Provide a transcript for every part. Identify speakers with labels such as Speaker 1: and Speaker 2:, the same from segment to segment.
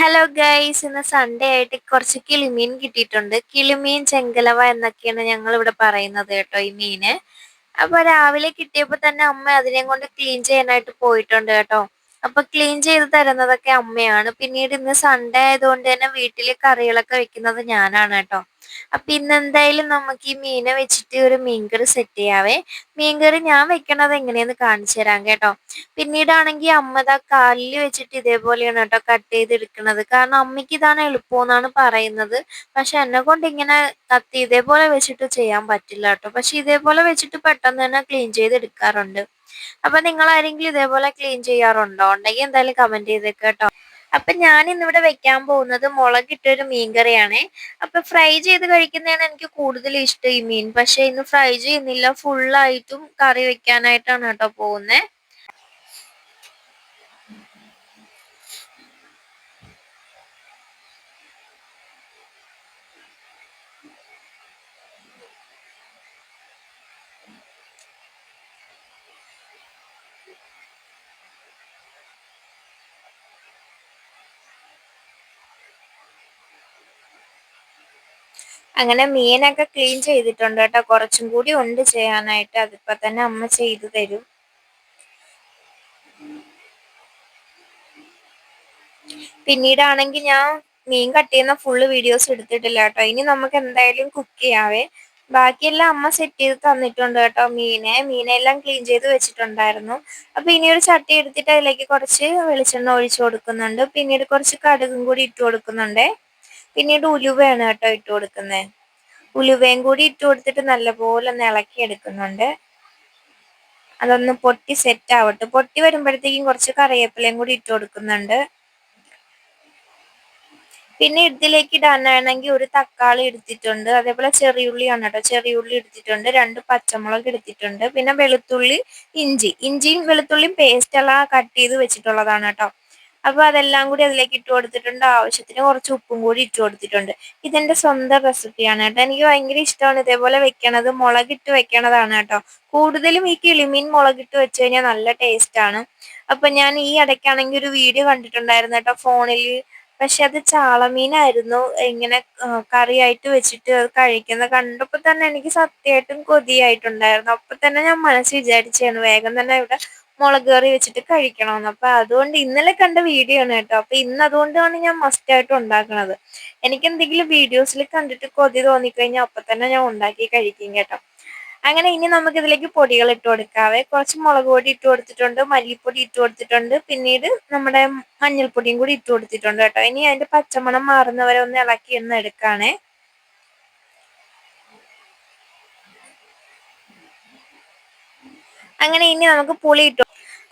Speaker 1: Hello guys ഇന്ന് Sunday ആയിട്ട് കുറച്ച് കിളിമീൻ കിട്ടിയിട്ടുണ്ട്. കിളിമീൻ ചെങ്കലവ എന്നൊക്കെയാണ് ഞങ്ങൾ ഇവിടെ പറയുന്നത് കേട്ടോ ഈ മീന് അപ്പൊ രാവിലെ കിട്ടിയപ്പോ തന്നെ അമ്മ അതിനെ കൊണ്ട് ക്ലീൻ ചെയ്യാനായിട്ട് പോയിട്ടുണ്ട് കേട്ടോ. അപ്പൊ ക്ലീൻ ചെയ്ത് തരുന്നതൊക്കെ അമ്മയാണ്. പിന്നീട് ഇന്ന് സൺഡേ ആയതുകൊണ്ട് തന്നെ വീട്ടിൽ കറികളൊക്കെ വെക്കുന്നത് ഞാനാണ് കേട്ടോ. അപ്പൊ ഇന്ന് എന്തായാലും നമുക്ക് ഈ മീനെ വെച്ചിട്ട് ഒരു മീൻകറി സെറ്റ് ചെയ്യാവേ. മീൻകറി ഞാൻ വെക്കണത് എങ്ങനെയെന്ന് കാണിച്ചു തരാം കേട്ടോ. പിന്നീടാണെങ്കിൽ അമ്മ ദാ കാലിൽ വെച്ചിട്ട് ഇതേപോലെയാണ് കേട്ടോ കട്ട് ചെയ്തെടുക്കണത്. കാരണം അമ്മയ്ക്ക് ഇതാണ് എളുപ്പമെന്നാണ് പറയുന്നത്. പക്ഷെ എന്നെ കൊണ്ട് ഇങ്ങനെ കത്തി ഇതേപോലെ വെച്ചിട്ട് ചെയ്യാൻ പറ്റില്ല കേട്ടോ. പക്ഷെ ഇതേപോലെ വെച്ചിട്ട് പെട്ടെന്ന് തന്നെ ക്ലീൻ ചെയ്തെടുക്കാറുണ്ട്. അപ്പൊ നിങ്ങൾ ആരെങ്കിലും ഇതേപോലെ ക്ലീൻ ചെയ്യാറുണ്ടോ? ഉണ്ടെങ്കിൽ എന്തായാലും കമന്റ് ചെയ്തേക്ക് കേട്ടോ. അപ്പൊ ഞാൻ ഇന്നിവിടെ വെക്കാൻ പോകുന്നത് മുളകിട്ടൊരു മീൻകറിയാണേ. അപ്പൊ ഫ്രൈ ചെയ്ത് കഴിക്കുന്നതാണ് എനിക്ക് കൂടുതൽ ഇഷ്ടം ഈ മീൻ. പക്ഷെ ഇന്ന് ഫ്രൈ ചെയ്യുന്നില്ല. ഫുള്ളായിട്ടും കറി വെക്കാനായിട്ടാണ് കേട്ടോ പോകുന്നത് അങ്ങനെ മീനൊക്കെ ക്ലീൻ ചെയ്തിട്ടുണ്ട് കേട്ടോ. കുറച്ചും കൂടി ഉണ്ട് ചെയ്യാനായിട്ട്. അതിപ്പോ തന്നെ അമ്മ ചെയ്തു തരും. പിന്നീടാണെങ്കിൽ ഞാൻ മീൻ കട്ട് ചെയ്യുന്ന ഫുള്ള് വീഡിയോസ് എടുത്തിട്ടില്ല കേട്ടോ. ഇനി നമുക്ക് എന്തായാലും കുക്ക് ചെയ്യാവേ. ബാക്കിയെല്ലാം അമ്മ സെറ്റ് ചെയ്ത് തന്നിട്ടുണ്ട് കേട്ടോ മീനെ. മീനെല്ലാം ക്ലീൻ ചെയ്ത് വെച്ചിട്ടുണ്ടായിരുന്നു. അപ്പൊ ഇനി ഒരു ചട്ടി എടുത്തിട്ട് അതിലേക്ക് കുറച്ച് വെളിച്ചെണ്ണ ഒഴിച്ചു കൊടുക്കുന്നുണ്ട്. പിന്നീട് കുറച്ച് കടുകും കൂടി ഇട്ട് കൊടുക്കുന്നുണ്ട്. പിന്നീട് ഉലുവയാണ് കേട്ടോ ഇട്ട് കൊടുക്കുന്നത് ഉലുവയും കൂടി ഇട്ട് കൊടുത്തിട്ട് നല്ലപോലെ ഒന്ന് ഇളക്കി എടുക്കുന്നുണ്ട്. അതൊന്ന് പൊട്ടി സെറ്റ് ആവട്ടെ. പൊട്ടി വരുമ്പോഴത്തേക്കും കുറച്ച് കറിവേപ്പിലയും കൂടി ഇട്ട് കൊടുക്കുന്നുണ്ട്. പിന്നെ ഇതിലേക്ക് ഇടാനാണെങ്കിൽ ഒരു തക്കാളി എടുത്തിട്ടുണ്ട്. അതേപോലെ ചെറിയുള്ളിയാണ് കേട്ടോ. ചെറിയുള്ളി എടുത്തിട്ടുണ്ട്. രണ്ട് പച്ചമുളക് എടുത്തിട്ടുണ്ട്. പിന്നെ വെളുത്തുള്ളി ഇഞ്ചി. ഇഞ്ചിയും വെളുത്തുള്ളിയും പേസ്റ്റ് എല്ലാം കട്ട് ചെയ്ത് വെച്ചിട്ടുള്ളതാണ് കേട്ടോ. അപ്പൊ അതെല്ലാം കൂടി അതിലേക്ക് ഇട്ട് കൊടുത്തിട്ടുണ്ട്. ആവശ്യത്തിന് കുറച്ച് ഉപ്പും കൂടി ഇട്ട് കൊടുത്തിട്ടുണ്ട്. ഇതെന്റെ സ്വന്തം റെസിപ്പിയാണ് കേട്ടോ. എനിക്ക് ഭയങ്കര ഇഷ്ടമാണ് ഇതേപോലെ വെക്കണത്. മുളകിട്ട് വെക്കണതാണ് കേട്ടോ. കൂടുതലും ഈ കിളിമീൻ മുളകിട്ട് വെച്ച് കഴിഞ്ഞാൽ നല്ല ടേസ്റ്റ് ആണ്. അപ്പൊ ഞാൻ ഈ ഇടയ്ക്കാണെങ്കിൽ ഒരു വീഡിയോ കണ്ടിട്ടുണ്ടായിരുന്നു കേട്ടോ ഫോണിൽ. പക്ഷെ അത് ചാളമീനായിരുന്നു. ഇങ്ങനെ കറിയായിട്ട് വെച്ചിട്ട് അത് കഴിക്കുന്ന കണ്ടപ്പോ തന്നെ എനിക്ക് സത്യമായിട്ടും കൊതിയായിട്ടുണ്ടായിരുന്നു. അപ്പൊ തന്നെ ഞാൻ മനസ്സ് വിചാരിച്ചാണ് വേഗം തന്നെ ഇവിടെ മുളക് കറി വെച്ചിട്ട് കഴിക്കണമെന്ന്. അപ്പൊ അതുകൊണ്ട് ഇന്നലെ കണ്ട വീഡിയോ ആണ് കേട്ടോ. അപ്പൊ ഇന്ന് അതുകൊണ്ടാണ് ഞാൻ മസ്റ്റ് ആയിട്ട് ഉണ്ടാക്കണത്. എനിക്ക് എന്തെങ്കിലും വീഡിയോസിൽ കണ്ടിട്ട് കൊതി തോന്നിക്കഴിഞ്ഞാൽ അപ്പൊ തന്നെ ഞാൻ ഉണ്ടാക്കി കഴിക്കും കേട്ടോ. അങ്ങനെ ഇനി നമുക്ക് ഇതിലേക്ക് പൊടികൾ ഇട്ട് കൊടുക്കാവേ. കുറച്ച് മുളക് പൊടി ഇട്ട് കൊടുത്തിട്ടുണ്ട് മല്ലിപ്പൊടി ഇട്ട് കൊടുത്തിട്ടുണ്ട് പിന്നീട് നമ്മുടെ മഞ്ഞൾപ്പൊടിയും കൂടി ഇട്ട് കൊടുത്തിട്ടുണ്ട് കേട്ടോ. ഇനി അതിന്റെ പച്ചമണം മാറുന്നവരെ ഒന്ന് ഇളക്കി ഒന്ന് എടുക്കാണേ. അങ്ങനെ ഇനി നമുക്ക് പുളി ഇട്ടു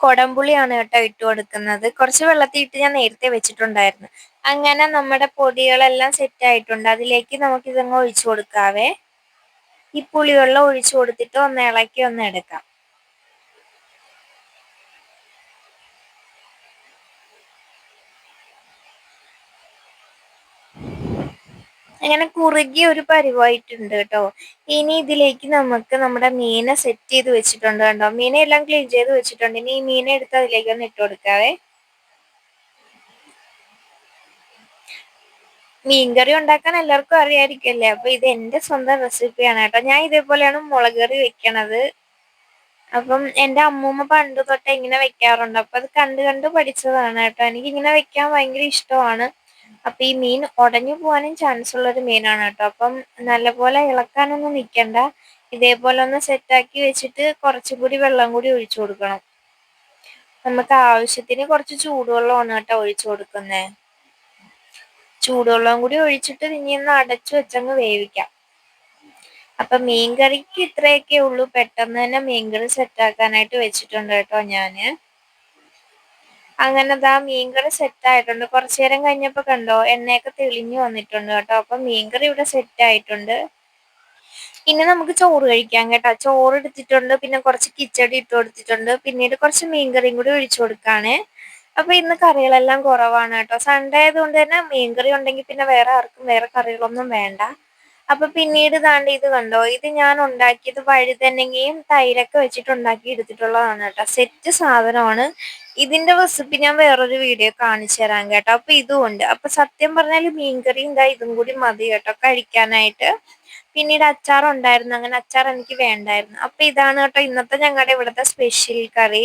Speaker 1: കൊടംപുളിയാണ് കേട്ടോ ഇട്ട് കൊടുക്കുന്നത്. കുറച്ച് വെള്ളത്തിൽ ഇട്ട് ഞാൻ നേരത്തെ വെച്ചിട്ടുണ്ടായിരുന്നു. അങ്ങനെ നമ്മുടെ പൊടികളെല്ലാം സെറ്റ് ആയിട്ടുണ്ട്. അതിലേക്ക് നമുക്ക് ഇതങ്ങ് ഒഴിച്ചു കൊടുക്കാവേ. ഈ പുളിവെള്ളം ഒഴിച്ചു കൊടുത്തിട്ട് ഒന്ന് ഇളക്കി ഒന്ന് എടുക്കാം. അങ്ങനെ കുറുകിയ ഒരു പരിവായിട്ടുണ്ട് കേട്ടോ. ഇനി ഇതിലേക്ക് നമുക്ക് നമ്മുടെ മീനെ സെറ്റ് ചെയ്ത് വെച്ചിട്ടുണ്ട് കേട്ടോ മീനെ എല്ലാം ക്ലീൻ ചെയ്ത് വെച്ചിട്ടുണ്ട്. ഇനി ഈ മീനെ എടുത്ത് അതിലേക്ക് ഒന്ന് ഇട്ട് കൊടുക്കാവേ. മീൻകറി ഉണ്ടാക്കാൻ എല്ലാവർക്കും അറിയായിരിക്കല്ലേ അപ്പൊ ഇത് എന്റെ സ്വന്തം റെസിപ്പിയാണ് കേട്ടോ. ഞാൻ ഇതേപോലെയാണ് മുളക് കറി വെക്കണത്. അപ്പം എന്റെ അമ്മൂമ്മ പണ്ട് തൊട്ട് ഇങ്ങനെ വെക്കാറുണ്ട്. അപ്പൊ അത് കണ്ട് കണ്ട് പഠിച്ചതാണ് കേട്ടോ. എനിക്ക് ഇങ്ങനെ വെക്കാൻ ഭയങ്കര ഇഷ്ടമാണ്. അപ്പൊ ഈ മീൻ ഉടഞ്ഞു പോകാനും ചാൻസ് ഉള്ള ഒരു മീനാണ് കേട്ടോ. അപ്പം നല്ലപോലെ ഇളക്കാനൊന്നും നിൽക്കണ്ട ഇതേപോലെ ഒന്ന് സെറ്റാക്കി വെച്ചിട്ട് കുറച്ചും കൂടി വെള്ളം കൂടി ഒഴിച്ചു കൊടുക്കണം. നമുക്ക് ആവശ്യത്തിന് കുറച്ച് ചൂടുവെള്ളമാണ് കേട്ടോ ഒഴിച്ചു കൊടുക്കുന്നേ. ചൂടുവെള്ളം കൂടി ഒഴിച്ചിട്ട് ഇനി ഒന്ന് അടച്ചു വെച്ചങ്ങ് വേവിക്കാം. അപ്പൊ മീൻകറിക്ക് ഇത്രയൊക്കെ ഉള്ളൂ. പെട്ടെന്ന് തന്നെ മീൻകറി സെറ്റാക്കാനായിട്ട് വെച്ചിട്ടുണ്ട് കേട്ടോ ഞാൻ. അങ്ങനെ ദാ മീൻകറി സെറ്റ് ആയിട്ടുണ്ട് കുറച്ചു നേരം കഴിഞ്ഞപ്പോ കണ്ടോ എണ്ണയൊക്കെ തെളിഞ്ഞു വന്നിട്ടുണ്ട് കേട്ടോ. അപ്പൊ മീൻകറി ഇവിടെ സെറ്റ് ആയിട്ടുണ്ട് ഇനി നമുക്ക് ചോറ് കഴിക്കാം കേട്ടോ. ചോറ് എടുത്തിട്ടുണ്ട് പിന്നെ കുറച്ച് കിച്ചടി ഇട്ട് കൊടുത്തിട്ടുണ്ട്. പിന്നീട് കുറച്ച് മീൻകറിയും കൂടി ഒഴിച്ചു കൊടുക്കാണ്. അപ്പൊ ഇന്ന് കറികളെല്ലാം കുറവാണ് കേട്ടോ. സൺഡേ ആയതുകൊണ്ട് തന്നെ മീൻകറി ഉണ്ടെങ്കിൽ പിന്നെ വേറെ ആർക്കും വേറെ കറികളൊന്നും വേണ്ട. അപ്പൊ പിന്നീട് താണ്ട് ഇത് കണ്ടോ? ഇത് ഞാൻ ഉണ്ടാക്കിയത് വഴുതനങ്ങയും തൈരൊക്കെ വെച്ചിട്ട് ഉണ്ടാക്കി എടുത്തിട്ടുള്ളതാണ് കേട്ടോ. സെറ്റ് സാധനമാണ്. ഇതിന്റെ റെസിപ്പി ഞാൻ വേറൊരു വീഡിയോ കാണിച്ചു തരാം കേട്ടോ. അപ്പൊ ഇതും ഉണ്ട്. അപ്പൊ സത്യം പറഞ്ഞാൽ മീൻകറി എന്താ ഇതും കൂടി മതി കേട്ടോ കഴിക്കാനായിട്ട്. പിന്നീട് അച്ചാർ ഉണ്ടായിരുന്നു അങ്ങനെ അച്ചാർ എനിക്ക് വേണ്ടായിരുന്നു. അപ്പൊ ഇതാണ് കേട്ടോ ഇന്നത്തെ ഞങ്ങളുടെ ഇവിടുത്തെ സ്പെഷ്യൽ കറി.